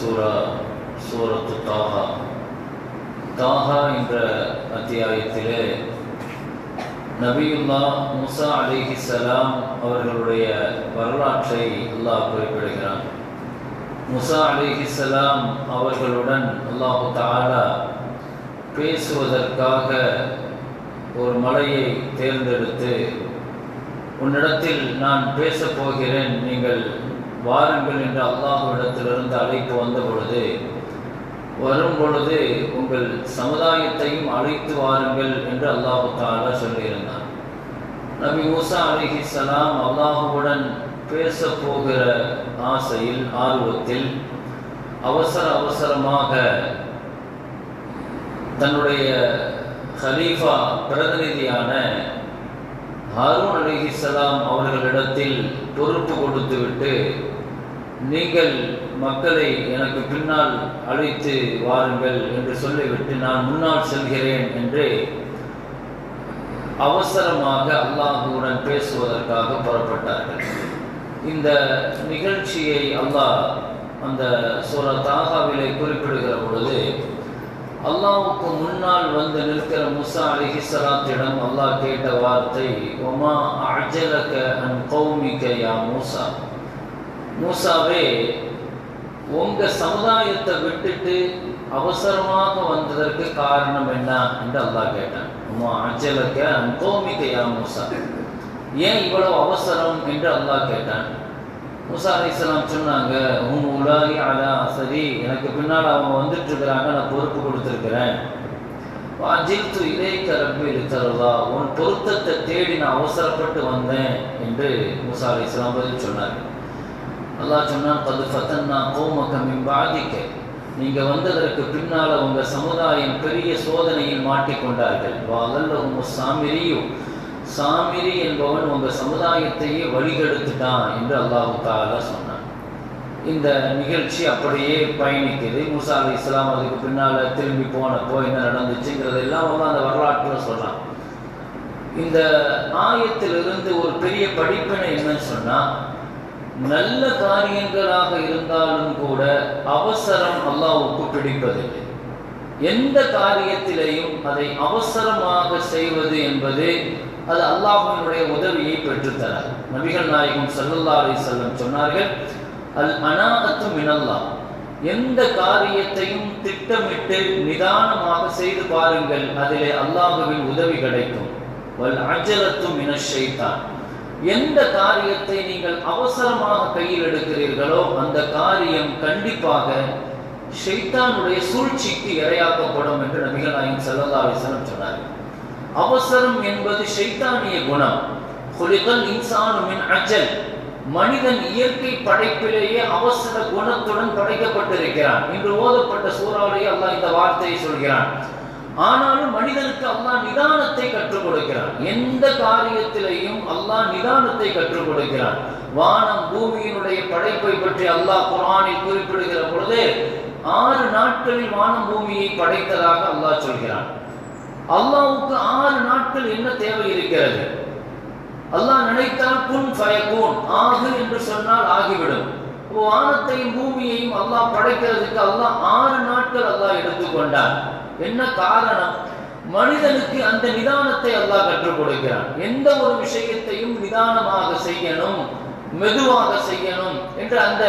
சூரா சூரத்து தாகா தாஹா என்ற அத்தியாயத்திலே நபியுல்லா முசா அலிஹி சலாம் அவர்களுடைய வரலாற்றை அல்லாஹ் குறிப்பிடுகிறான். முசா அலிஹி சலாம் அவர்களுடன் அல்லாஹு தாலா பேசுவதற்காக ஒரு மலையை தேர்ந்தெடுத்து உன்னிடத்தில் நான் பேசப் போகிறேன் நீங்கள் வாருங்கள் என்று அல்லாஹுவிடத்திலிருந்து அழைப்பு வந்த பொழுது வரும் பொழுது உங்கள் சமுதாயத்தையும் அழைத்து வாருங்கள் என்று அல்லாஹு தாலா சொல்லியிருந்தார் நபி மூசா அலிஹி சலாம் அல்லாஹுவுடன் பேச போகிற ஆசையில் ஆர்வத்தில் அவசர அவசரமாக தன்னுடைய ஹலீஃபா பிரதிநிதியான ஹாரூன் அலிஹிசலாம் அவர்களிடத்தில் பொறுப்பு கொடுத்துவிட்டு நீங்கள் மக்களை எனக்கு பின்னால் அழைத்து வாருங்கள் என்று சொல்லிவிட்டு நான் முன்னால் செல்கிறேன் என்று அவசரமாக அல்லாஹுடன் பேசுவதற்காக புறப்பட்டார்கள். இந்த நிகழ்ச்சியை அல்லாஹ் அந்த சோழ தாகாவிலே குறிப்பிடுகிற பொழுது அல்லாவுக்கு முன்னால் வந்து நிற்கிற முசா அலிஹிசலாத்திடம் அல்லாஹ் கேட்ட வார்த்தை ஒமா அஜலக அன் கௌமிக யா மூசா? மூசாவே உங்க சமுதாயத்தை விட்டுட்டு அவசரமாக வந்ததற்கு காரணம் என்ன? என்று அல்லாஹ் கேட்டான். உமா அஜலக அன் கௌமிக யா மூசா? ஏன் இவ்வளவு அவசரம்? என்று அல்லாஹ் கேட்டான். முசா அலிஸ்லாம் சொன்னாங்க உன் உலாகி அலா சரி எனக்கு பின்னால் அவங்க வந்துட்டு இருக்கிறாங்க நான் பொறுப்பு கொடுத்துருக்கிறேன். அஜித்து இதே தரப்பு இருக்கிறதா உன் பொருத்தத்தை தேடி நான் அவசரப்பட்டு வந்தேன் என்று முசா அலிஸ்லாம் பதில் சொன்னார். அல்லாஹ் சொன்னான் பது ஃபத்தன்னா கோமக்கம் பாதிக்க. நீங்க வந்ததற்கு பின்னால உங்கள் சமுதாயம் பெரிய சோதனையில் மாட்டிக்கொண்டார்கள். வாழல்ல சாமிரியும் சாமிரி என்பவன் உங்க சமுதாயத்தையே வழிகெடுத்துட்டான் என்று அல்லாஹு தாலா சொன்னான். இந்த நிகழ்ச்சி அப்படியே பயணிக்குது. மூசா அலி இஸ்லாம் அதுக்கு பின்னால திரும்பி போனப்போ என்ன நடந்துச்சுங்கிறதெல்லாம் வந்து அந்த வரலாற்றில் சொல்கிறான் இந்த ஆயத்திலிருந்து ஒரு பெரிய படிப்பினை என்னன்னு சொன்னா நல்ல காரியங்களாக இருந்தாலும் கூட அவசரம் அல்லாவுக்கு பிடிப்பதில்லை. எந்த காரியத்திலையும் அதை அவசரமாக செய்வது என்பது அது அல்லாஹினுடைய உதவியை பெற்றுத்தரார். நபிகள் நாயகம் சல்லல்லா அலி செல்லம் சொன்னார்கள் அல் அனாகத்து மினல்லா எந்த காரியத்தையும் திட்டமிட்டு நிதானமாக செய்து பாருங்கள் அதிலே அல்லாஹுவின் உதவி கிடைக்கும். வல் அஜலத்து மின எந்த காரியத்தை நீங்கள் அவசரமாக கையில் எடுக்கிறீர்களோ அந்த காரியம் கண்டிப்பாக ஷைத்தானுடைய சூழ்ச்சிக்கு இரையாக்கப்படும் என்று நபிகள் நாயகம் சல்லல்லா அலிஸ்லம் சொன்னார்கள். அவசரம் என்பது ஷைத்தானிய குணம். குலிகல் இன்சானுமின் அஜல். மனிதன் இயற்கை படைப்பிலேயே அவசர குணத்துடன் படைக்கப்பட்டிருக்கிறான். என்று ஓதப்பட்ட சூறாவிலேயே அல்லாஹ் இந்த வார்த்தையை சொல்கிறான். ஆனாலும் மனிதனுக்கு அல்லாஹ் நிதானத்தை கற்றுக் கொடுக்கிறான். எந்த காரியத்திலையும் அல்லாஹ் நிதானத்தை கற்றுக் கொடுக்கிறான். வானம் பூமியினுடைய படைப்பை பற்றி அல்லாஹ் குரானில் குறிப்பிடுகிற பொழுது ஆறு நாட்களில் வானம் பூமியை படைத்ததாக அல்லாஹ் சொல்கிறான். அல்லாவுக்கு ஆறு நாட்கள் என்ன தேவை இருக்கிறது? அல்லாஹ் நினைத்தால் புன் ஃபயகூன் ஆகு என்று சொன்னால் ஆகிவிடும். வானத்தையும் பூமியையும் அல்லாஹ் படைக்கிறதுக்கு அல்லாஹ் ஆறு நாட்கள் அல்லாஹ் எடுத்துக்கொண்டார் என்ன காரணம்? மனிதனுக்கு அந்த நிதானத்தை அல்லாஹ் கற்றுக் கொடுக்கிறான். எந்த ஒரு விஷயத்தையும் நிதானமாக செய்யணும் மெதுவாக செய்யணும் என்று அந்த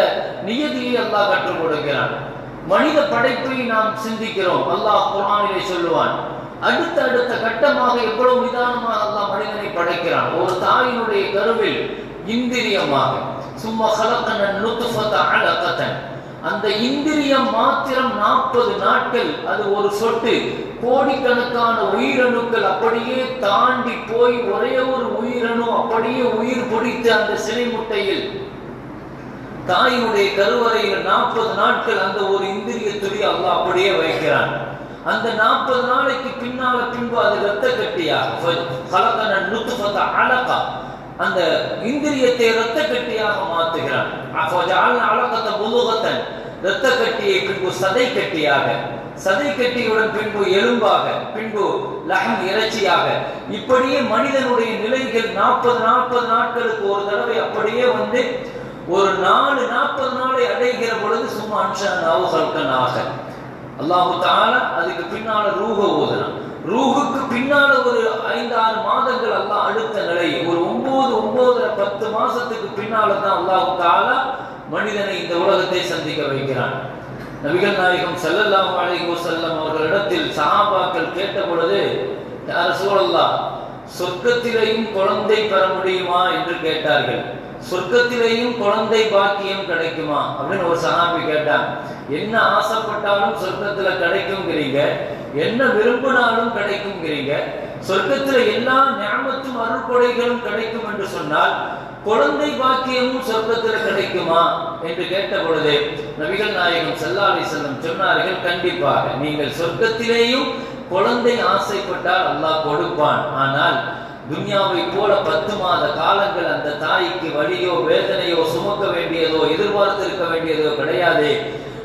நியதியை அல்லாஹ் கற்றுக் கொடுக்கிறான். மனித படைப்பை நாம் சிந்திக்கிறோம். அல்லாஹ் குரானிலே சொல்லுவான் அடுத்த அடுத்த கட்டமாக எவ்வளவு நிதானமாக அல்லாஹ் மனிதனை படைக்கிறான்? ஒரு தாயினுடைய கருவில் இந்திரியமாக. சும்மா கலக்கணன் நுத்துஃபத அலகத்தன் அந்த இந்திரியம் மாத்திரம் நாற்பது நாட்கள் அது ஒரு சொட்டு. கோடிக்கணக்கான உயிரணுக்கள் அப்படியே தாண்டி போய் ஒரே ஒரு உயிரணு அப்படியே உயிர் பிடித்து அந்த சிலை முட்டையில். தாயினுடைய கருவறையில் நாற்பது நாட்கள் அந்த ஒரு இந்திரிய துளி அல்லாஹ் அப்படியே வைக்கிறான். அந்த நாற்பது நாளைக்கு பின்னால பின்பு அது ரத்த கட்டியாக அழகா அந்த இந்திரியத்தை ரத்த கட்டியாக மாத்துகிறான் அழகத்தை முழுகத்தன் ரத்த கட்டியை பின்பு சதை கட்டியாக. சதை கட்டியுடன் பின்பு எலும்பாக. பின்பு லகம் இறைச்சியாக. இப்படியே மனிதனுடைய நிலைகள் நாற்பது நாற்பது நாட்களுக்கு ஒரு தடவை அப்படியே வந்து ஒரு நாலு நாற்பது நாளை அடைகிற பொழுது சும்மா அன்ஷன் அவ் ஆக அல்லாஹு தால அதுக்கு பின்னால ரூஹ ஓதலாம் ரூஹுக்கு பின்னால ஒரு ஐந்து ஆறு மாதங்கள் அல்லாஹ் அடுத்த நிலை. ஒரு ஒன்பது ஒன்பது பத்து மாசத்துக்கு பின்னால தான் அல்லாஹு தாலா மனிதனை இந்த உலகத்தை சந்திக்க வைக்கிறான். நபிகள் நாயகம் செல்லல்லா அலைஹி செல்லம் அவர்களிடத்தில் சஹாபாக்கள் கேட்ட பொழுது யார சூழல்லா சொர்க்கத்திலையும் குழந்தை பெற முடியுமா? என்று கேட்டார்கள். சொர்க்கத்திலேயும் குழந்தை பாக்கியம் கிடைக்குமா? அப்படின்னு ஒரு சனாபி கேட்டான். என்ன ஆசைப்பட்டாலும் சொர்க்கத்துல கிடைக்குங்கிறீங்க என்ன விரும்பினாலும் கிடைக்குங்கிறீங்க சொர்க்கத்துல எல்லா ஞாபகத்தும் அருள்கொடைகளும் கிடைக்கும் என்று சொன்னால் குழந்தை பாக்கியமும் சொர்க்கத்துல கிடைக்குமா? என்று கேட்ட பொழுது நபிகள் நாயகம் ஸல்லல்லாஹு செல்லும் சொன்னார்கள் கண்டிப்பாக நீங்கள் சொர்க்கத்திலேயும் குழந்தை ஆசைப்பட்டால் அல்லாஹ் கொடுப்பான். ஆனால் துன்யாவை போல பத்து மாத காலங்கள் அந்த தாய்க்கு வலியோ வேதனையோ சுமக்க வேண்டியதோ எதிர்பார்த்திருக்க வேண்டியதோ கிடையாது.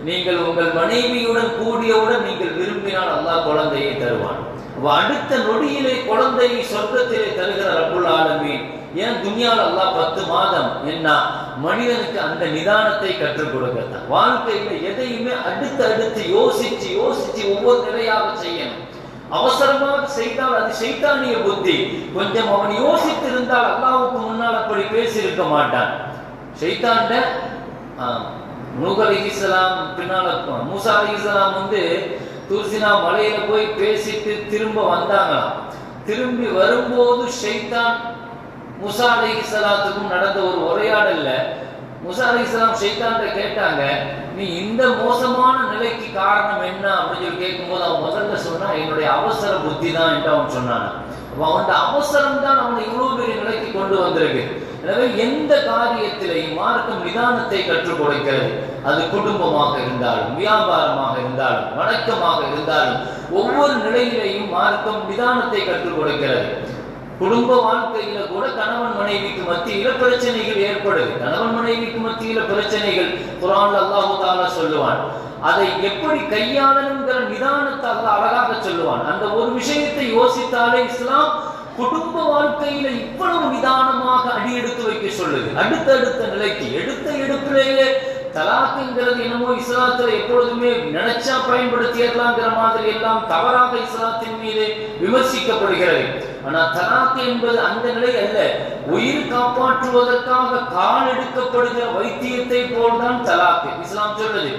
நீங்கள் உங்கள் மனைவியுடன் கூடியவுடன் நீங்கள் விரும்பினால் அல்லாஹ் குழந்தையை தருவான். அடுத்த நொடியிலே குழந்தையை சொர்க்கத்திலே தருகிற ரப்புல் ஆலமீன். ஏன் துன்யால் அல்லாஹ் பத்து மாதம்? என்ன? மனிதனுக்கு அந்த நிதானத்தை கற்றுக் கொடுக்கத்தான். வாழ்க்கையில எதையுமே அடுத்து அடுத்து யோசிச்சு யோசிச்சு ஒவ்வொரு நிலையாக செய்யணும். அவசரமாக செய்தால் அது சைத்தானிய புத்தி. கொஞ்சம் அவன் யோசித்து இருந்தால் அல்லாவுக்கு முன்னால் அப்படி பேசியிருக்க மாட்டான். சைத்தான்ட நூக அலிஹிஸ்லாம் பின்னால மூசா அலிஹிஸ்லாம் வந்து துர்சினா மலையில போய் பேசிட்டு திரும்ப வந்தாங்களாம். திரும்பி வரும்போது ஷைத்தான் முசா அலிஹிஸ்லாத்துக்கும் நடந்த ஒரு உரையாடல்ல முசா அலிஹிஸ்லாம் ஷெய்தான்கிட்ட கேட்டாங்க நீ இந்த மோசமான நிலைக்கு காரணம் என்ன? அப்படின்னு சொல்லி கேட்கும்போது அவன் முதல்ல சொன்னா என்னுடைய அவசர புத்தி தான் என்று அவன் சொன்னான். அவனோட அவசரம் தான் அவனை இவ்வளவு பெரிய நிலைக்கு கொண்டு வந்திருக்கு. எனவே எந்த காரியத்திலையும் மார்க்கம் நிதானத்தை கற்றுக் கொடுக்கிறது. அது குடும்பமாக இருந்தாலும் வியாபாரமாக இருந்தாலும் வணக்கமாக இருந்தாலும் ஒவ்வொரு நிலையிலையும் மார்க்கம் நிதானத்தை கற்றுக் கொடுக்கிறது. குடும்ப வாழ்க்கையில கூட கணவன் மனைவிக்கு மத்தியில பிரச்சனைகள் ஏற்படுது. கணவன் மனைவிக்கு மத்தியில பிரச்சனைகள். குரான் அல்லாஹு தாலா சொல்லுவான். அதை எப்படி கையாளணுங்கிற நிதானத்தை அழகாக சொல்லுவான். அந்த ஒரு விஷயத்தை யோசித்தாலே இஸ்லாம் குடும்ப வாழ்க்கையில இவ்வளவு நிதானமாக அடி எடுத்து வைக்க சொல்லுது. அடுத்தடுத்த நிலைக்கு எடுத்த எடுப்பிலேயே தலாக்குங்கிறது என்னமோ இஸ்லாத்துல எப்பொழுதுமே நினைச்சா பயன்படுத்திடலாங்கிற மாதிரி எல்லாம் தவறாக இஸ்லாத்தின் மீது விமர்சிக்கப்படுகிறது. ஆனா தலாக்கு என்பது அந்த நிலை அல்ல. உயிர் காப்பாற்றுவதற்காக கால் எடுக்கப்படுகிற வைத்தியத்தை போல்தான் தலாக்கு. இஸ்லாம் சொல்றது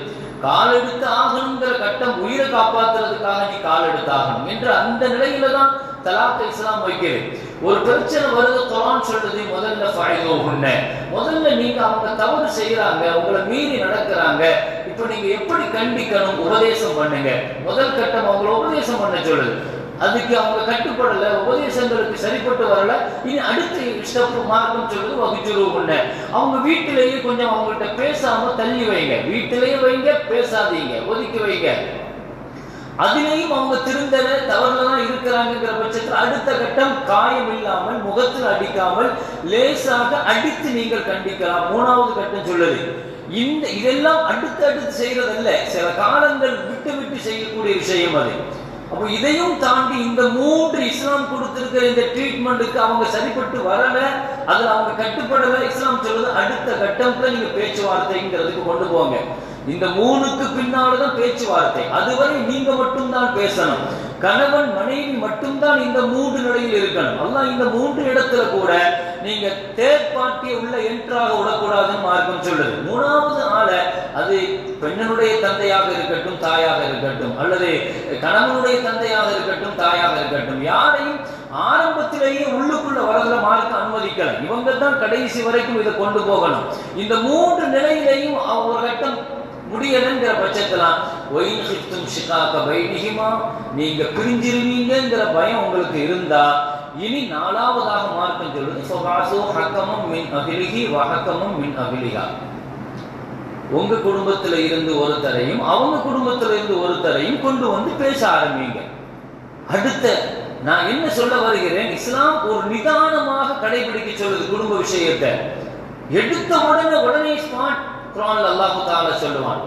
கால் எடுத்து ஆகணுங்கிற கட்டம் உயிரை காப்பாத்துறதுக்காக நீ கால் எடுத்தாகணும் என்று அந்த நிலையில தான் தலாக்க இஸ்லாம் வைக்கிறது. ஒரு பிரச்சனை வருது குரான் சொல்றது முதல்ல ஃபாயிதோ உன்ன. முதல்ல நீங்க அவங்க தவறு செய்யறாங்க உங்களை மீறி நடக்கிறாங்க. இப்ப நீங்க எப்படி கண்டிக்கணும்? உபதேசம் பண்ணுங்க. முதல் கட்டம் அவங்கள உபதேசம் பண்ண சொல்லுது. அதுக்கு அவங்க கட்டுப்படல உபதேசங்களுக்கு சரிப்பட்டு வரல. இனி அடுத்த ஸ்டெப் மார்க்கம் சொல்றது வகுச்சுரு பண்ண அவங்க வீட்டிலேயே கொஞ்சம் அவங்கள்ட்ட பேசாம தள்ளி வைங்க. வீட்டிலேயே வைங்க பேசாதீங்க. ஒதுக்கி வைங்க. அதிலேயும் அவங்க திருந்தல தவறுதான் இருக்கிறாங்கிற பட்சத்தில் அடுத்த கட்டம் காயம் இல்லாமல் முகத்தில் அடிக்காமல் லேசாக அடித்து நீங்கள் கண்டிக்கலாம். மூணாவது கட்டம் சொல்லுது. இந்த இதெல்லாம் அடுத்து அடுத்து செய்யறதல்ல. சில காலங்கள் விட்டு விட்டு செய்யக்கூடிய விஷயம் அது. அப்போ இதையும் தாண்டி இந்த மூன்று இஸ்லாம் கொடுத்திருக்கிற இந்த ட்ரீட்மெண்ட்டுக்கு அவங்க சரிப்பட்டு வரல அதுல அவங்க கட்டுப்படல இஸ்லாம் சொல்றது அடுத்த கட்டம்ல நீங்க பேச்சுவார்த்தைங்கிறதுக்கு கொண்டு போங்க. இந்த மூணுக்கு பின்னால்தான் பேச்சுவார்த்தை. அதுவரை நீங்க மட்டும்தான் பேசணும். கணவன் மனைவி மட்டும்தான் இந்த மூன்று நிலையில் இருக்கணும். அல்லாஹ் இந்த மூன்று இடத்துல கூட நீங்க தேர்ட் பார்ட்டியை உள்ள என்ட்ராக விடக்கூடாதுன்னு மார்க்கம் சொல்லுது. மூணாவது ஆளை அது பெண்ணனுடைய தந்தையாக இருக்கட்டும் தாயாக இருக்கட்டும் அல்லது கணவனுடைய தந்தையாக இருக்கட்டும் தாயாக இருக்கட்டும். யாரையும் ஆரம்பத்திலேயே உள்ளுக்குள்ள வரதுல மார்க்க அனுமதிக்கல. இவங்க தான் கடைசி வரைக்கும் இதை கொண்டு போகணும். இந்த மூன்று நிலையிலையும் அவங்க கட்டம் முடியலைங்கிற பட்சத்துல ஒயின் சித்தும் ஷிகாக்க பைனிகிமா நீங்க பிரிஞ்சிருவீங்கிற பயம் உங்களுக்கு இருந்தா இனி நாலாவதாக மார்க்கம் சொல்வது சொகாசோ ஹக்கமும் மின் அகிலிகி வஹக்கமும் மின் அகிலிகா உங்க குடும்பத்துல இருந்து ஒருத்தரையும் அவங்க குடும்பத்துல இருந்து ஒருத்தரையும் கொண்டு வந்து பேச ஆரம்பிங்க. அடுத்த நான் என்ன சொல்ல வருகிறேன் இஸ்லாம் ஒரு நிதானமாக கடைபிடிக்க சொல்லுது குடும்ப விஷயத்தை. எடுத்த உடனே உடனே ஸ்மார்ட் குரான் அல்லாஹு தால சொல்லுவான்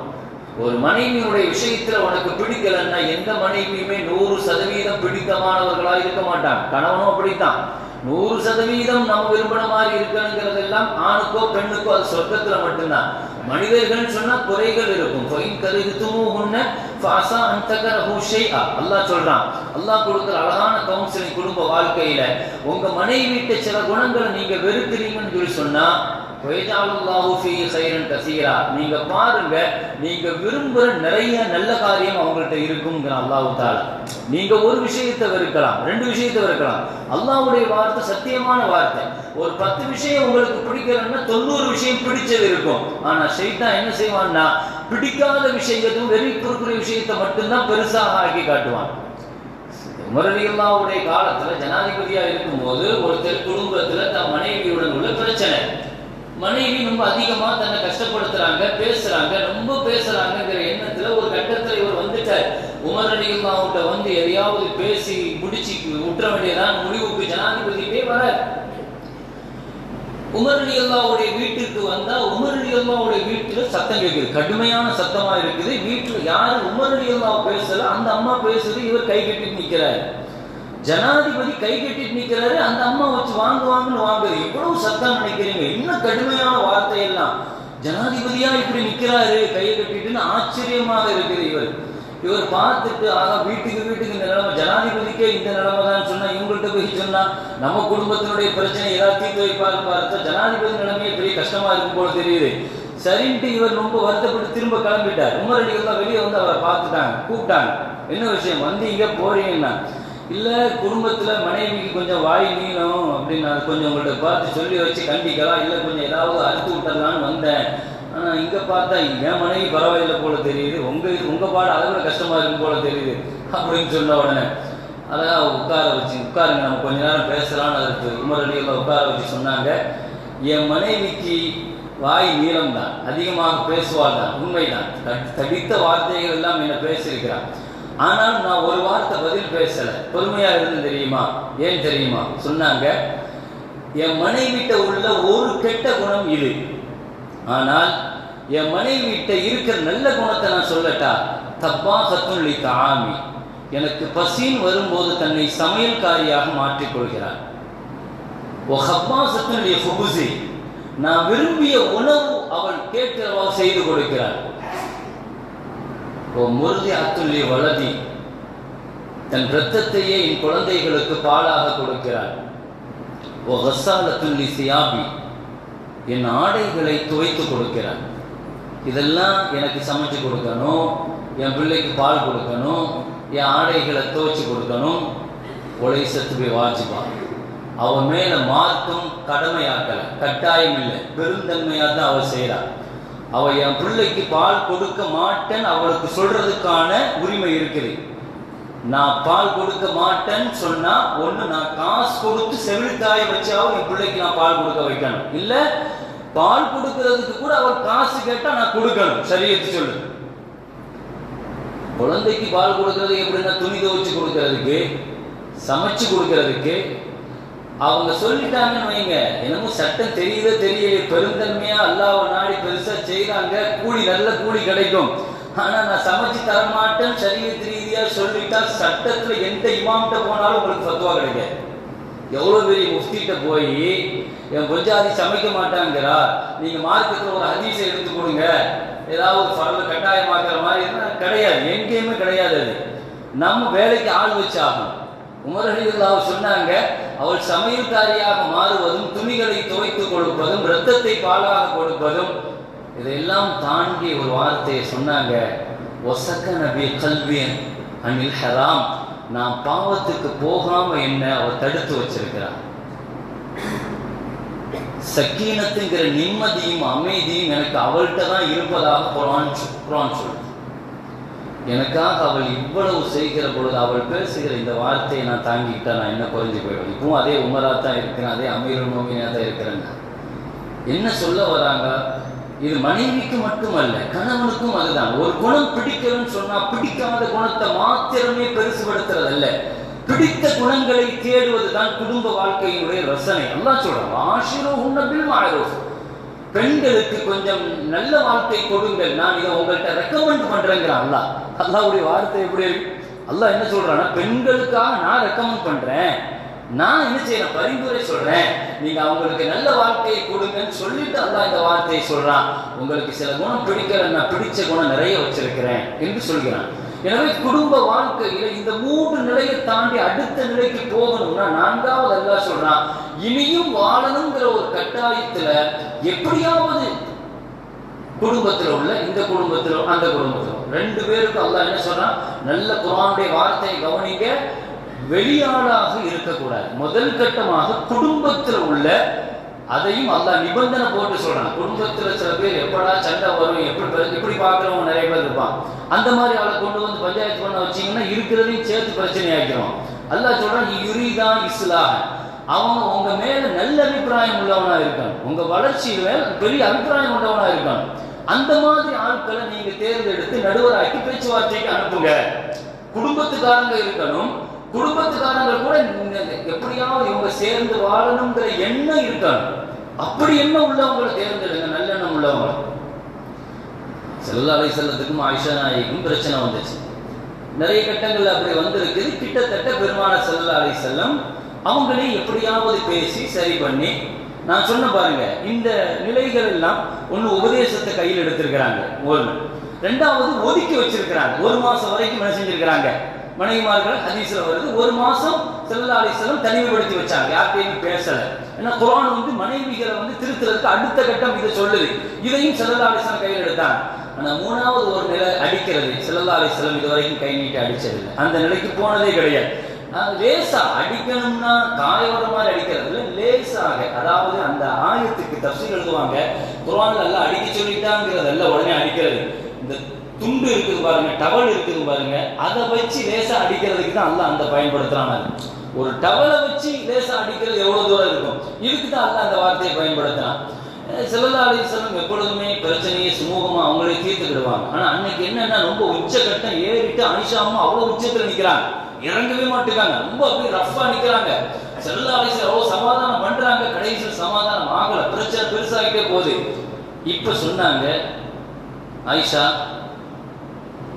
ஒரு மனைவியுடைய விஷயத்துல உனக்கு பிடிக்கலன்னா எந்த மனைவியுமே நூறு சதவீதம் பிடித்தமானவர்களா இருக்க மாட்டான். கணவனும் அப்படித்தான். நூறு சதவீதம் நம்ம விரும்பின மாதிரி இருக்கணுங்கிறதெல்லாம் ஆணுக்கோ பெண்ணுக்கோ அது சொர்க்கத்துல மட்டும்தான். மனிதர்கள் சொன்னா குறைகள் இருக்கும். ஃபைன் கருதுமோ உன்ன ஃபாசா அன்தகரஹு ஷைஆ. அல்லாஹ் சொல்றான் அல்லாஹ் கொடுக்குற அழகான கவுன்சிலிங் குடும்ப வாழ்க்கையில உங்க மனைவிட்ட சில குணங்களை நீங்க வெறுக்கிறீங்கன்னு சொல்லி சொன்னா நீங்க பாருங்க நீங்க விரும்புற நிறைய நல்ல காரியம் அவங்கள்ட்ட இருக்குங்கிற அல்லாஹு தாலா நீங்க ஒரு விஷயத்தை வெறுக்கலாம் ரெண்டு விஷயத்தை வெறுக்கலாம். அல்லாஹ்வுடைய வார்த்தை சத்தியமான வார்த்தை. ஒரு பத்து விஷயம் உங்களுக்கு பிடிக்கலன்னா தொண்ணூறு விஷயம் பிடிச்சது இருக்கும். ஆனா ஷைத்தான் என்ன செய்வான்னா பிடிக்காத விஷயத்தையும் வெறிப்புறுக்குற விஷயத்தை மட்டும்தான் பெருசாக ஆக்கி காட்டுவான். உமரலியல்லாவுடைய காலத்துல ஜனாதிபதியா இருக்கும்போது ஒருத்தர் குடும்பத்துல தன் மனைவியுடன் உள்ள பிரச்சனை. மனைவி ரொம்ப அதிகமா தன்னை கஷ்டப்படுத்துறாங்க பேசுறாங்க ரொம்ப பேசுறாங்கங்கிற எண்ணத்துல ஒரு கட்டத்துல இவர் வந்துட்டார். உமர் அவங்கள்ட்ட வந்து எதையாவது பேசி முடிச்சு விட்டுற வேண்டியதான் முடிவுக்கு ஜனாதிபதியே வர உமர் அலி அல்லாவுடைய வீட்டுக்கு வந்தா உமர் அலி அல்லாவுடைய வீட்டுல சத்தம் கேட்குது கடுமையான சத்தமா இருக்குது. வீட்டுல யாரு உமர் அலி அல்லா பேசல அந்த அம்மா பேசுறது இவர் கை கட்டி நிக்கிறாரு. ஜனாதிபதி கை கட்டிட்டு நிக்கிறாரு அந்த அம்மா வச்சு வாங்க வாங்கன்னு வாங்குது இவ்வளவு சத்தம் நினைக்கிறீங்க? இன்னும் கடுமையான வார்த்தை எல்லாம் ஜனாதிபதியா இப்படி நிக்கிறாரு கையை கட்டிட்டுன்னு ஆச்சரியமாக இருக்குது இவர். இவர் பார்த்துட்டு ஆக வீட்டுக்கு வீட்டுக்கு இந்த நிலைமை ஜனாதிபதிக்கே இந்த நிலைமை தான். சொன்னா இவங்கள்ட்ட போய் சொன்னா நம்ம குடும்பத்தினுடைய பிரச்சனை எல்லாத்தையும் தீர்த்து வைப்பாரு பார்த்தா ஜனாதிபதி நிலைமையே பெரிய கஷ்டமா இருக்கும் போல தெரியுது. சரின்ட்டு இவர் ரொம்ப வருத்தப்பட்டு திரும்ப கிளம்பிட்டார். உமரடிகள் தான் வெளியே வந்து அவரை பார்த்துட்டாங்க கூப்பிட்டாங்க. என்ன விஷயம்? வந்து இங்க போறீங்கன்னா இல்ல குடும்பத்துல மனைவிக்கு கொஞ்சம் வாய் நீளம் அப்படின்னு நான் கொஞ்சம் உங்கள்ட்ட பார்த்து சொல்லி வச்சு கண்டிக்கலாம். இல்ல கொஞ்சம் ஏதாவது அறுத்து விட்டுடலான்னு வந்தேன். ஆனா இங்க பார்த்தா என் மனைவி பரவாயில்லை போல தெரியுது. உங்க உங்க பாடு அதை விட கஷ்டமா இருக்கும் போல தெரியுது அப்படின்னு சொன்ன உடனே அதான் உட்கார வச்சு உட்காருங்க நம்ம கொஞ்ச நேரம் பேசலாம்னு அதுக்கு உமர் உட்கார வச்சு சொன்னாங்க. என் மனைவிக்கு வாய் நீளம் தான் அதிகமாக பேசுவாள் தான் உண்மைதான் தடித்த வார்த்தைகள் எல்லாம் என்ன பேசியிருக்கிறான். ஆனால் நான் ஒரு வார்த்தை பதில் பேசல. பொறுமையா இருந்து தெரியுமா? ஏன் தெரியுமா? சொன்னாங்க என் மனைவிட்ட உள்ள ஒரு கெட்ட குணம் இது. ஆனால் என் மனைவிட்ட இருக்கிற நல்ல குணத்தை நான் சொல்லட்டா? தப்பா கத்துள்ளி தாமி. எனக்கு பசின் வரும்போது தன்னை சமையல்காரியாக மாற்றிக் கொள்கிறார் ஓ ஹப்பாசத்தினுடைய நான் விரும்பிய உணவு அவள் கேட்கிறவா செய்து கொடுக்கிறாள் ஓ முருதி அத்துள்ளி வளதி. தன் இரத்தத்தையே என் குழந்தைகளுக்கு பாலாக கொடுக்கிறாள். ஓ ஹசாலத்துள்ளி சியாபி. என் ஆடைகளை துவைத்து கொடுக்கிறார் இதெல்லாம் எனக்கு சமைச்சு கொடுக்கணும். என் பிள்ளைக்கு பால் கொடுக்கணும். என் ஆடைகளை துவைச்சு கொடுக்கணும். ஒலை போய் வாஜிபா. அவன் மேல மாற்றும் கடமையாக்கல. கட்டாயம் இல்லை. பெருந்தன்மையாக தான் அவள் செய்கிறார் அவ என் பிள்ளைக்கு பால் கொடுக்க மாட்டேன் அவளுக்கு சொல்றதுக்கான உரிமை இருக்குது. நான் பால் கொடுக்க மாட்டேன்னு சொன்னா ஒண்ணு நான் காசு கொடுத்து செவிலித்தாயை வச்சாவும் என் பிள்ளைக்கு நான் பால் கொடுக்க வைக்கணும். இல்ல பால் கொடுக்கறதுக்கு கூட அவள் காசு கேட்டா நான் கொடுக்கணும். சரியத்து சொல்லு. குழந்தைக்கு பால் கொடுக்கறது எப்படின்னா துணி துவைச்சு கொடுக்கறதுக்கு சமைச்சு கொடுக்கறதுக்கு அவங்க சொல்லிட்டாங்கன்னு வைங்க. என்னமோ சட்டம் தெரியுதோ தெரியலையே. பெருந்தன்மையா அல்லாஹ் நாடி பெருசா செய்யறாங்க கூலி நல்ல கூலி கிடைக்கும். ஆனா நான் சமைச்சு தரமாட்டேன் சரீரத்து ரீதியா சொல்லிட்டா சட்டத்துல எந்த இமாம்கிட்ட போனாலும் உங்களுக்கு ஃபத்வா கிடைக்காது. எவ்வளவு பெரிய முஃப்திட்ட போய் என் கொஞ்சாதி சமைக்க மாட்டாங்கிறா. நீங்க மார்க்கத்துல ஒரு ஹதீஸை எடுத்து கொடுங்க. ஏதாவது ஒரு ஃபரல கட்டாயமாக்குற மாதிரி கிடையாது. எங்கேயுமே கிடையாது அது. நம்ம வேலைக்கு ஆள் வச்சாகும் உமரடிகளாக சொன்னாங்க அவள் சமையல்காரியாக மாறுவதும் துணிகளை துவைத்துக் கொடுப்பதும் இரத்தத்தை பாலாக கொடுப்பதும் இதையெல்லாம் தாண்டி ஒரு வார்த்தையை சொன்னாங்க. ஒசக்க நபி கல்வியன் அனில் ஹராம். நான் பாவத்துக்கு போகாம என்ன அவள் தடுத்து வச்சிருக்கிறார்? சக்கீனத்துங்கிற நிம்மதியும் அமைதியும் எனக்கு அவள்கிட்ட தான் இருப்பதாக குரான் சொ- குரான் சொல்லுது. எனக்காக அவள் இவ்வளவு செய்கிற பொழுது அவள் பேசுகிற இந்த வார்த்தையை நான் தாங்கிக்கிட்டா நான் என்ன குறைஞ்சு போயிடுவேன் இப்பவும் அதே உமராக தான் இருக்கிறேன் அதே அமீர் நோமினா தான் இருக்கிறேன் என்ன சொல்ல வராங்க? இது மனைவிக்கு மட்டுமல்ல கணவனுக்கும் அதுதான். ஒரு குணம் பிடிக்கணும்னு சொன்னா பிடிக்காத குணத்தை மாத்திரமே பெருசுபடுத்துறதல்ல பிடித்த குணங்களை தேடுவதுதான் குடும்ப வாழ்க்கையினுடைய ரசனை. எல்லாம் சொல்றான் ஆஷிரோ உன்னபில் மாறும் பெண்களுக்கு கொஞ்சம் நல்ல வாழ்க்கை கொடுங்கள். நான் இதை உங்கள்கிட்ட ரெக்கமெண்ட் பண்றேங்கிறான் அல்லா அல்லாவுடைய வார்த்தை எப்படி அல்லா என்ன சொல்றான்னா பெண்களுக்காக நான் ரெக்கமெண்ட் பண்றேன். நான் என்ன செய்யறேன்? பரிந்துரை சொல்றேன். நீங்க அவங்களுக்கு நல்ல வாழ்க்கையை கொடுங்கன்னு சொல்லிட்டு அல்லா இந்த வார்த்தையை சொல்றான். உங்களுக்கு சில குணம் பிடிக்கிற நான் பிடிச்ச குணம் நிறைய வச்சிருக்கிறேன் என்று சொல்கிறான். எனவே குடும்ப வாழ்க்கையில இந்த மூன்று நிலையை தாண்டி அடுத்த நிலைக்கு போகணும்னா நான்காவது அல்லா சொல்றான் இனியும் வாழணுங்கிற ஒரு கட்டாயத்துல எப்படியாவது குடும்பத்தில் உள்ள இந்த குடும்பத்தில் அந்த குடும்பத்தில் ரெண்டு பேருக்கும் அல்லா என்ன சொல்றான்? நல்ல குரானுடைய வார்த்தையை கவனிங்க. வெளியாளாக இருக்கக்கூடாது. முதல் கட்டமாக குடும்பத்தில் உள்ள அதையும் அல்லா நிபந்தனை போட்டு சொல்றான். குடும்பத்துல சில பேர் எப்படா சண்டை வரும் எப்படி எப்படி பாக்குறவங்க நிறைய பேர் இருப்பான் அந்த மாதிரி ஆளை கொண்டு வந்து பஞ்சாயத்து பண்ண வச்சீங்கன்னா இருக்கிறதையும் சேர்த்து பிரச்சனை ஆக்கிறோம் அல்லா சொல்றான் யுரிதான் இஸ்லாக அவங்க உங்க மேல நல்ல அபிப்பிராயம் உள்ளவனா இருக்கான். உங்க வளர்ச்சியில பெரிய அபிப்பிராயம் உள்ளவனா இருக்கான். அந்த மாதிரி ஆட்களை நீங்க தேர்ந்தெடுத்து நடுவராக்கி பேச்சுவார்த்தைக்கு அனுப்புங்க. குடும்பத்துக்காரங்க இருக்கணும் குடும்பத்துக்காரங்க கூட எப்படியாவது இவங்க சேர்ந்து வாழணுங்கிற எண்ணம் இருக்காங்க அப்படி என்ன உள்ளவங்களை தேர்ந்தெடுங்க நல்லெண்ணம் உள்ளவங்களை. செல்லா அலை செல்லத்துக்கும் ஆயிஷா நாயகிக்கும் பிரச்சனை வந்துச்சு. நிறைய கட்டங்கள் அப்படி வந்திருக்குது கிட்டத்தட்ட பெருமான செல்லா அலை செல்லம் அவங்களே எப்படியாவது பேசி சரி பண்ணி நான் சொன்ன பாருங்க இந்த நிலைகள் எல்லாம் ஒண்ணு உபதேசத்தை கையில் எடுத்திருக்கிறாங்க. ஒன்று ரெண்டாவது ஒதுக்கி வச்சிருக்கிறாங்க. ஒரு மாசம் வரைக்கும் என்ன செஞ்சிருக்கிறாங்க? மனைவிமார்கள் ஹதீஸ்ல வருது ஒரு மாசம் செல்லா அலிஸ்லம் தனிமைப்படுத்தி வச்சாங்க. யார்கிட்டையும் பேசல? ஏன்னா குரான் வந்து மனைவிகளை வந்து திருத்துறதுக்கு அடுத்த கட்டம் இதை சொல்லுது. இதையும் செல்லா அலிஸ்லம் கையில் எடுத்தாங்க. ஆனா மூணாவது ஒரு நிலை அடிக்கிறது செல்லா அலிஸ்லம் இது வரைக்கும் கை நீட்டி அடிச்சதில்லை. அந்த நிலைக்கு போனதே கிடையாது. லேசா அடிக்கணும்னா காயோட மாதிரி அடிக்கிறது லேசாக அதாவது அந்த ஆயத்துக்கு தப்சீல் எழுதுவாங்க. குரான் எல்லாம் அடிக்க சொல்லிட்டாங்கிறது உடனே அடிக்கிறது. இந்த துண்டு இருக்குது பாருங்க டவல் இருக்குது பாருங்க. அதை வச்சு லேசா அடிக்கிறதுக்கு தான் அல்ல அந்த பயன்படுத்துறாங்க ஒரு டவலை வச்சு லேசா அடிக்கிறது எவ்வளவு தூரம் இருக்கும்? இதுக்கு தான் அல்ல அந்த வார்த்தையை பயன்படுத்துறான். செல்லல்லா எப்பொழுதுமே பிரச்சனையை சுமூகமா அவங்களே தீர்த்துக்கிடுவாங்க. ஆனா அன்னைக்கு என்னன்னா ரொம்ப உச்சகட்டம் ஏறிட்டு அனிஷாவும் அவ்வளவு உச்சத்துல நிக்கிறாங்க. இறங்கவே மாட்டுக்காங்க. ரொம்ப அப்படியே ரஃப்பா நிக்கிறாங்க. செல்லல்லா அலிஸ்லாம் அவ்வளவு சமாதானம் பண்றாங்க. கடைசியில் சமாதானம் ஆகல. பிரச்சனை பெருசாகிட்டே போகுது. இப்ப சொன்னாங்க ஆயிஷா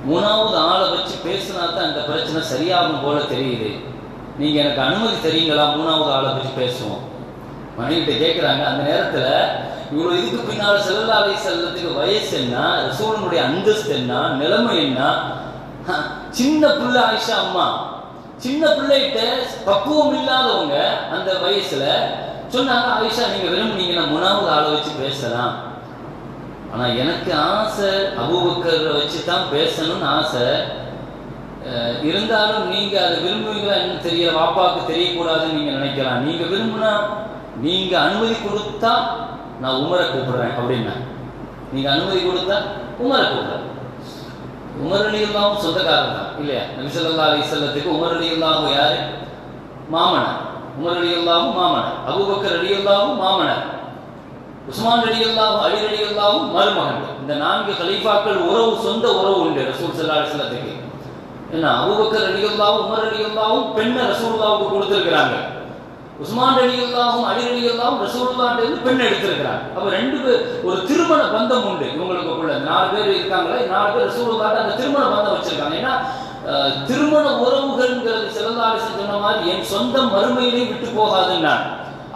மூணாவது ஆளை வச்சு பேசினா தான் அந்த பிரச்சனை சரியாகும் போல தெரியுது. நீங்க எனக்கு அனுமதி தெரியுங்களா மூணாவது ஆளை வச்சு பேசுவோம். மனைவிட்ட கேட்குறாங்க அந்த நேரத்தில் இவ்வளோ இதுக்கு பின்னால் செல்லாலை செல்லத்துக்கு வயசு என்ன? ரசூலனுடைய அந்தஸ்து என்ன? நிலைமை என்ன? சின்ன பிள்ளை ஆயிஷா அம்மா. சின்ன பிள்ளைகிட்ட பக்குவம் இல்லாதவங்க அந்த வயசுல சொன்னாங்க ஆயிஷா நீங்க விரும்புனீங்கன்னா மூணாவது ஆளை வச்சு பேசலாம். ஆனா எனக்கு ஆசை அபூபக்கரை வச்சு தான் பேசணும்னு ஆசை. இருந்தாலும் நீங்க அதை விரும்புவீங்களா என்னன்னு தெரியல வாப்பாவுக்கு தெரியக்கூடாதுன்னு நீங்க நினைக்கலாம். நீங்க விரும்புனா நீங்க அனுமதி கொடுத்தா நான் உமரை கூப்பிடுறேன் அப்படின்னா. நீங்க அனுமதி கொடுத்தா உமரை கூப்பிடுறேன். உமர் அலியுல்லாவும் சொந்தக்காரர் தான் இல்லையா? நபிசல்லா அலி செல்லத்துக்கு உமர் அலியுல்லாவும் யாரு? மாமனார். உமர் அலியுல்லாவும் மாமனர். அபூபக்கர் அலியுல்லாவும் உஸ்மான் ரலியல்லாஹு அலி ரலியல்லாஹு மருமகன்கள். இந்த நான்கு கலீஃபாக்கள் உறவு சொந்த உறவு உண்டு ரசூல் ஸல்லல்லாஹு அலைஹி ஏன்னா அபுபக்கர் அலி அல்லாவும் உமர் ரலியல்லாஹு பெண்ணை ரசூல்லாவுக்கு கொடுத்திருக்கிறாங்க. உஸ்மான் ரலியல்லாஹும் அலி ரலியல்லாஹும் ரசூலுல்லாஹ்ட்ட இருந்து பெண் எடுத்திருக்கிறாங்க. அப்ப ரெண்டு பேர் ஒரு திருமண பந்தம் உண்டு இவங்களுக்குள்ள. நாலு பேர் இருக்காங்களே நாலு பேர் ரசூலுல்லாஹ்ட்ட அந்த திருமண பந்தம் வச்சிருக்காங்க. ஏன்னா திருமண உறவுகள்ங்கிறது செல்லல்லாஹு சொன்ன மாதிரி என் சொந்த மறுமையிலே விட்டு போகாதுன்னாங்க.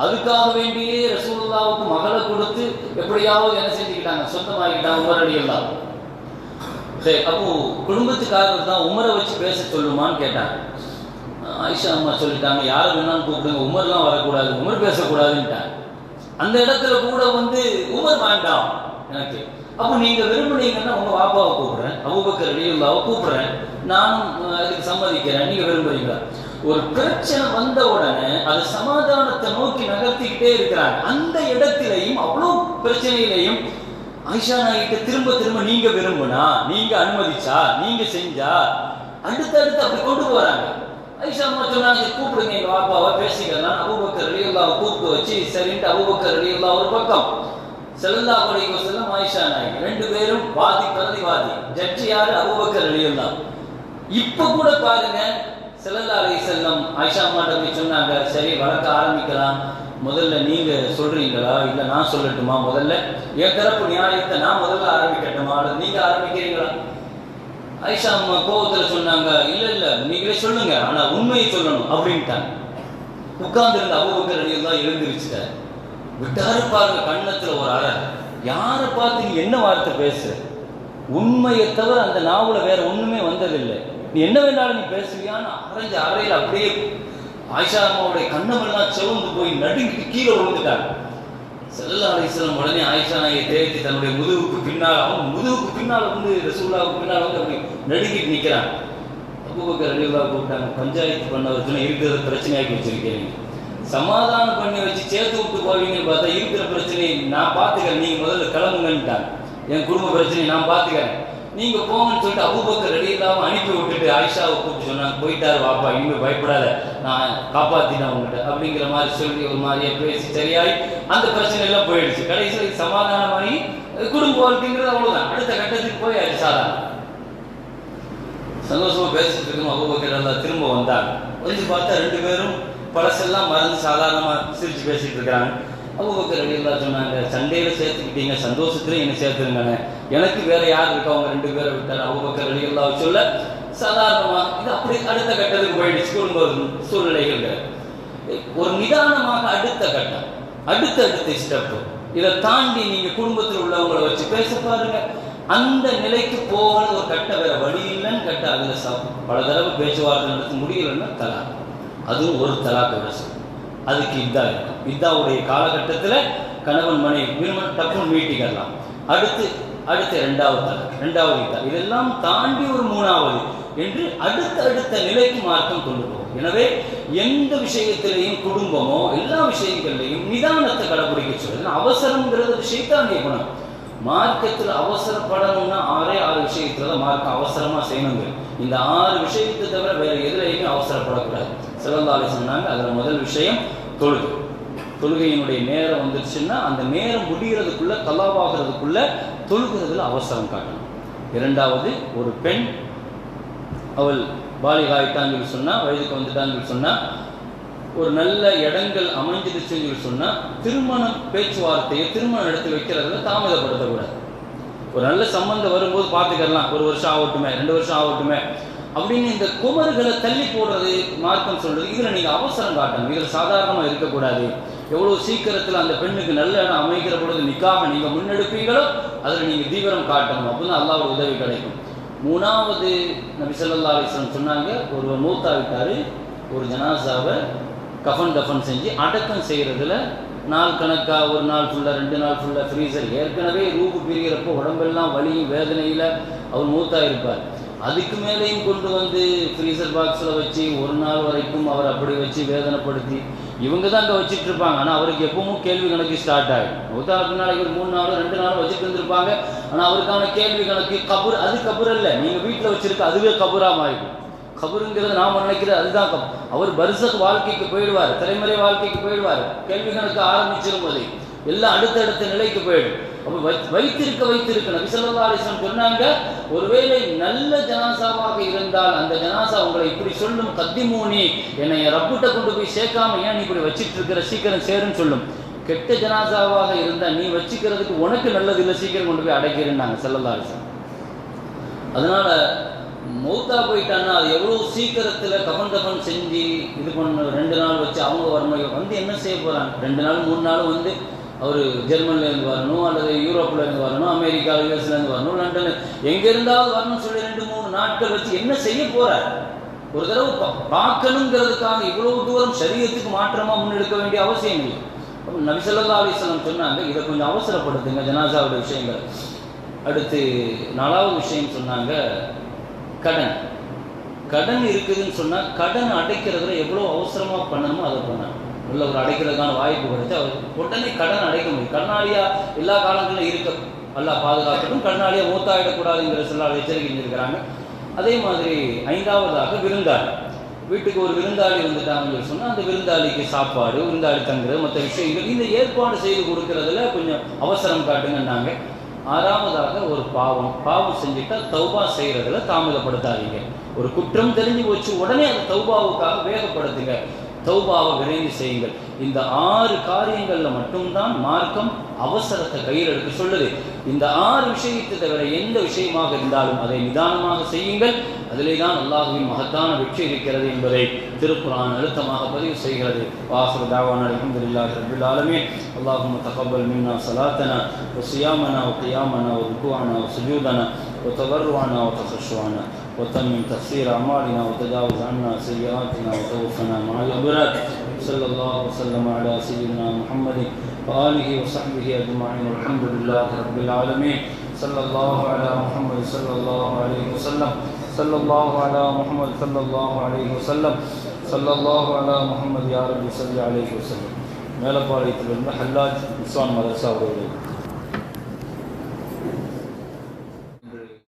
அதுக்காக வேண்டியே ரசூல்லாவுக்கு மகளை கொடுத்து எப்படியாவது என்ன செஞ்சுக்கிட்டாங்க? சொந்தமாகிட்டாங்க உமர் அலி எல்லாம் சரி அப்போ குடும்பத்துக்காரர் தான் உமரை வச்சு பேச சொல்லுமான்னு கேட்டாங்க. ஆயிஷா அம்மா சொல்லிட்டாங்க யாரை வேணாலும் கூப்பிடுங்க உமர்லாம் வரக்கூடாது உமர் பேசக்கூடாதுன்ட்டாங்க. அந்த இடத்துல கூட வந்து உமர் வேண்டாம் எனக்கு. அப்போ நீங்க விரும்புனீங்கன்னா உங்க வாப்பாவை கூப்பிடுறேன் அபூபக்கர் அலியுல்லாவை கூப்பிடுறேன். நானும் அதுக்கு சம்மதிக்கிறேன் நீங்க விரும்புறீங்களா? ஒரு பிரச்சனை வந்த உடனே அது சமாதானத்தை நோக்கி நகர்த்திக்கிட்டே இருக்கிறாங்க அந்த இடத்திலையும் அவ்வளவு பிரச்சனையிலையும் ஆயிஷா நாயிட்ட திரும்ப திரும்ப நீங்க விரும்புனா நீங்க அனுமதிச்சா நீங்க செஞ்சா அடுத்தடுத்து அப்படி கொண்டு போறாங்க. ஐஷா அம்மா சொன்னாங்க கூப்பிடுங்க எங்க பாப்பாவை பேசிக்கலாம். அபூபக்கர் ரலியல்லாஹு கூப்பிட்டு வச்சு சரின்ட்டு அபூபக்கர் ரலியல்லாஹு ஒரு பக்கம். செல்லா அலைஹி செல்லும் ஆயிஷா நாயகி ரெண்டு பேரும் வாதி பிரதிவாதி. ஜட்ஜி யாரு? அபூபக்கர் ரலியல்லாஹு. இப்ப கூட பாருங்க ஸல்லல்லாஹு அலைஹி வஸல்லம் ஆயிஷா அம்மாட்ட போய் சொன்னாங்க சரி வளர்க்க ஆரம்பிக்கலாம். முதல்ல நீங்க சொல்றீங்களா? இல்ல நான் சொல்லட்டுமா? முதல்ல என் தரப்பு நியாயத்தை நான் முதல்ல ஆரம்பிக்கட்டுமா? அல்லது நீங்க ஆரம்பிக்கிறீங்களா? ஐஷா அம்மா கோவத்துல சொன்னாங்க இல்ல இல்ல நீங்களே சொல்லுங்க. ஆனா உண்மையை சொல்லணும். அப்படின்ட்டாங்க. உட்கார்ந்திருந்த அடியில் தான் எழுந்திருச்சுட்டார். விட்டாரு பாருங்க கண்ணத்துல ஒரு அறை. யாரை பார்த்து என்ன வார்த்தை பேசுற? உண்மையை தவிர அந்த நாவல வேற ஒண்ணுமே வந்ததில்லை. நீ என்ன வேணாலும் நீ பேசுவியான்னு அரைஞ்ச அறையில் அப்படியே ஆயிஷா அம்மாவுடைய கண்ணமெல்லாம் செவந்து போய் நடுங்கி கீழே விழுந்துட்டாங்க. செல்லா அலிஸ்லாம் உடனே ஆயிஷா நாயை தேய்த்து தன்னுடைய முதுகுக்கு பின்னால் அவன் முதுகுக்கு பின்னால் வந்து ரசூல்லாவுக்கு பின்னால் வந்து அப்படி நடுங்கிட்டு நிற்கிறான் அபூபக்கர் ரலியல்லா கூப்பிட்டாங்க பஞ்சாயத்து பண்ண வச்சுனா இருக்கிறத பிரச்சனையாக்கி வச்சிருக்கீங்க சமாதானம் பண்ணி வச்சு சேர்த்து விட்டு போவீங்கன்னு பார்த்தா இருக்கிற பிரச்சனையை நான் பார்த்துக்கிறேன். நீங்கள் முதல்ல கிளம்புங்கன்ட்டாங்க. என் குடும்ப பிரச்சனையை நான் பார்த்துக்கிறேன். நீங்க போங்கன்னு சொல்லிட்டு அபூபக்கர் ரெடி இல்லாம அனுப்பி விட்டுட்டு ஆயிஷாவை கூப்பிட்டு சொன்னாங்க. போயிட்டாரு வாப்பா இனிமே பயப்படாத நான் காப்பாத்தினேன் உங்ககிட்ட அப்படிங்கிற மாதிரி சொல்லி ஒரு மாதிரியே பேசி சரியாய் அந்த பிரச்சனை எல்லாம் போயிடுச்சு. கடைசியில் இது சமாதானமாகி குடும்ப வாழ்க்கைங்கிறது அவ்வளவுதான். அடுத்த கட்டத்துக்கு போய் சாதாரண. சந்தோஷமா பேசிட்டு இருக்கும். அபூபக்கர் எல்லாம் திரும்ப வந்தாங்க. வந்து பார்த்தா ரெண்டு பேரும் பழசெல்லாம் மறந்து சாதாரணமா சிரிச்சு பேசிட்டு இருக்கிறாங்க. அபூபக்கர் எல்லாம் சொன்னாங்க சண்டையில சேர்த்துக்கிட்டீங்க சந்தோஷத்துல என்ன சேர்த்துருங்க எனக்கு வேற யார் இருக்கா? அவங்க ரெண்டு பேரை விட்டார் அபூபக்கர் அலியல்லா சொல்ல சாதாரணமா இது அப்படி அடுத்த கட்டத்துக்கு போயிடுச்சு குடும்ப சூழ்நிலைகள் ஒரு நிதானமாக அடுத்த கட்டம் அடுத்த அடுத்த ஸ்டெப் இதை தாண்டி நீங்க குடும்பத்தில் உள்ளவங்களை வச்சு பேச பாருங்க. அந்த நிலைக்கு போகணும் ஒரு கட்ட வேற வழி இல்லைன்னு கட்ட அதுல பல தடவை பேச்சுவார்த்தை நடத்த முடியலன்னா தலா. அதுவும் ஒரு தலா விட அதுக்கு இதா இருக்கும். இதாவுடைய காலகட்டத்தில் கணவன் மனைவி டக்குன்னு மீட்டிக்கலாம் அடுத்து அடுத்த ரெண்டாவது தலாக் ரெண்டாவது இதா இதெல்லாம் தாண்டி ஒரு மூணாவது என்று அடுத்த அடுத்த நிலைக்கு மாற்றம் கொண்டு போகும். எனவே எந்த விஷயத்திலையும் குடும்பமோ எல்லா விஷயங்கள்லையும் நிதானத்தை கடைபிடிக்க சொல்லுது அவசரம்ங்கிறது ஒரு குணம். மார்க்கத்தில் அவசரப்படணும்னா ஆறே ஆறு விஷயத்துல தான் மார்க்கம் அவசரமா செய்யணுங்க இந்த ஆறு விஷயத்தை தவிர வேற எதுலையுமே அவசரப்படக்கூடாது. சிறந்தாலே சொன்னாங்க அதுல முதல் விஷயம் தொழுகை. தொழுகையினுடைய நேரம் வந்துருச்சுன்னா அந்த நேரம் முடிகிறதுக்குள்ள கலாவாகிறதுக்குள்ள தொழுகிறதுல அவசரம் காட்டணும் இரண்டாவது ஒரு பெண் அவள் பாலிகாயிட்டான்னு சொல்லி சொன்னால் வயதுக்கு வந்துட்டான்னு சொல்லி சொன்னால் ஒரு நல்ல இடங்கள் அமைஞ்சிருச்சுன்னு சொல்லி திருமணம் பேச்சுவார்த்தையை திருமணம் எடுத்து வைக்கிறதுல தாமதப்படுத்தக்கூடாது. ஒரு நல்ல சம்பந்தம் வரும்போது பார்த்துக்கலாம் ஒரு வருஷம் ஆகட்டுமே ரெண்டு வருஷம் ஆகட்டுமே. அப்படின்னு இந்த குமர்களை தள்ளி போடுறது மார்க்கம் சொல்றது இதில் நீங்கள் அவசரம் காட்டணும். இதில் சாதாரணமாக இருக்கக்கூடாது. எவ்வளவு சீக்கிரத்தில் அந்த பெண்ணுக்கு நல்ல இடம் அமைக்கிற பொழுது நிக்காக நீங்க முன்னெடுப்பீங்களோ அதில் நீங்க தீவிரம் காட்டணும். அப்படின்னு அல்லாவோட உதவி கிடைக்கும். மூணாவது நபி ஸல்லல்லாஹு அலைஹி சொன்னாங்க ஒருவர் மூத்தாவிட்டாரு ஒரு ஜனாசாவை கஃபன் டஃபன் செஞ்சு அடக்கம் செய்கிறதுல நாள் கணக்காக ஒரு நாள் ஃபுல்லாக ரெண்டு நாள் ஃபுல்லாக ஃப்ரீசர் ஏற்கனவே ரூபு பிரிகிறப்போ உடம்பெல்லாம் வலியும் வேதனையில் அவர் மூத்தா இருப்பார். அதுக்கு மேலேயும் கொண்டு வந்து ஃப்ரீசர் பாக்ஸில் வச்சு ஒரு நாள் வரைக்கும் அவர் அப்படி வச்சு வேதனைப்படுத்தி இவங்க தான் இங்கே வச்சுட்டு இருப்பாங்க ஆனால் அவருக்கு எப்பவும் கேள்வி கணக்கு ஸ்டார்ட் ஆகும் மூத்தாவுக்கு நாளைக்கு ஒரு மூணு நாள் ரெண்டு நாள் வச்சுட்டு இருந்திருப்பாங்க. ஆனால் அவருக்கான கேள்வி கணக்கு கபூர் அது கபூர் இல்லை நீங்கள் வீட்டில் வச்சிருக்க அதுவே கபூராக மாறிடும். கபருங்கிறது நாம் நினைக்கிறது அதுதான் கப் அவர் பரிசத் வாழ்க்கைக்கு போயிடுவார். தலைமுறை வாழ்க்கைக்கு போயிடுவார். கேள்வி கணக்கு ஆரம்பிச்சிடும் போதே. எல்லாம் அடுத்தடுத்த நிலைக்கு போயிடும். வைத்திருக்க வைத்திருக்க நபி சொல்லா அலிஸ்லாம் சொன்னாங்க ஒருவேளை நல்ல ஜனாசாவாக இருந்தால் அந்த ஜனாசா உங்களை இப்படி சொல்லும் கத்திமூனி என்னை ரப்புட்ட கொண்டு போய் சேர்க்காம ஏன் நீ இப்படி வச்சிட்டு இருக்கிற சீக்கிரம் சேருன்னு சொல்லும். கெட்ட ஜனாசாவாக இருந்தால் நீ வச்சுக்கிறதுக்கு உனக்கு நல்லது இல்லை சீக்கிரம் கொண்டு போய் அடைக்கிறேன்னாங்க செல்லல்லா அலிஸ்லாம் அதனால மௌத்தா போயிட்டான்னா அது எவ்வளவு சீக்கிரத்துல கபன் கபன் செஞ்சு இது பண்ண ரெண்டு நாள் வச்சு அவங்க வரணும் வந்து என்ன செய்ய போறாங்க? ரெண்டு நாள் மூணு நாள் வந்து அவர் ஜெர்மன்லேருந்து வரணும் அல்லது யூரோப்ல இருந்து வரணும் அமெரிக்கா யூஎஸ்லேருந்து வரணும் லண்டன் எங்கே இருந்தாலும் வரணும்னு சொல்லி ரெண்டு மூணு நாட்கள் வச்சு என்ன செய்ய போகிறார் ஒரு தடவை பார்க்கணுங்கிறதுக்காக இவ்வளவு தூரம் சரீரத்துக்கு மாற்றமாக முன்னெடுக்க வேண்டிய அவசியம் இல்லை. அப்ப நபி சொன்னாங்க இதை கொஞ்சம் அவசரப்படுத்துங்க ஜனாசாவோட விஷயங்கள். அடுத்து நாலாவது விஷயம் சொன்னாங்க கடன். கடன் இருக்குதுன்னு சொன்னால் கடன் அடைக்கிறதுல எவ்வளோ அவசரமாக பண்ணணுமோ அதை பண்ணாங்க உள்ள ஒரு அடைக்கிறதுக்கான வாய்ப்பு கிடைச்சு அவர் உடனே கடன் அடைக்க முடியும். கண்ணாடியாக எல்லா காலங்களிலும் இருக்க எல்லா பாதுகாக்கட்டும். கண்ணாடியாக மூத்தாயிடக்கூடாதுங்கிற சில எச்சரிக்கை செஞ்சிருக்கிறாங்க. அதே மாதிரி ஐந்தாவதாக விருந்தாளி. வீட்டுக்கு ஒரு விருந்தாளி வந்துட்டாங்கன்னு சொல்லி அந்த விருந்தாளிக்கு சாப்பாடு விருந்தாளி தங்குறது மற்ற விஷயங்கள் இந்த ஏற்பாடு செய்து கொடுக்கறதுல கொஞ்சம் அவசரம் காட்டுங்கன்னாங்க. ஆறாவதாக ஒரு பாவம். பாவம் செஞ்சுட்டா தௌபா செய்யறதுல தாமதப்படுத்தாதீங்க. ஒரு குற்றம் தெரிஞ்சு போச்சு உடனே அந்த தௌபாவுக்காக வேகப்படுத்துங்க. தௌபாவை விரைந்து செய்யுங்கள். இந்த ஆறு காரியங்களில் மட்டும்தான் மார்க்கம் அவசரத்தை கையில் எடுக்க சொல்லுது. இந்த ஆறு விஷயத்தை தவிர எந்த விஷயமாக இருந்தாலும் அதை நிதானமாக செய்யுங்கள். அதிலே தான் அல்லாஹுவின் மகத்தான வெற்றி இருக்கிறது என்பதை திருக்குறான் அழுத்தமாக பதிவு செய்கிறது. வாசர் தாவான அலமதுல்லாஹ் ரபுல் ஆலமே அல்லாஹும் தகவல் மின்னா சலாத்தனா சியாமனா ஒ கியாமனா ஒ ருக்குவானா ஒ சுஜூதனா ஒ தவர்வானா ஒ தசஸ்வானா وتمم تفسير أعمالنا وتجاوز عنا سيئاتنا وتوفنا مع الأبرار صلى الله وسلم على سيدنا محمد وآله وصحبه أجمعين والحمد لله رب العالمين صلى الله على محمد صلى الله عليه وسلم صلى الله على محمد صلى الله عليه وسلم صلى الله على محمد يا رب صل عليه وسلم மேலப்பாளையத்திலிருந்து ஹல்லாஜ் இஸ்வான் மதரசா அவர்களுடைய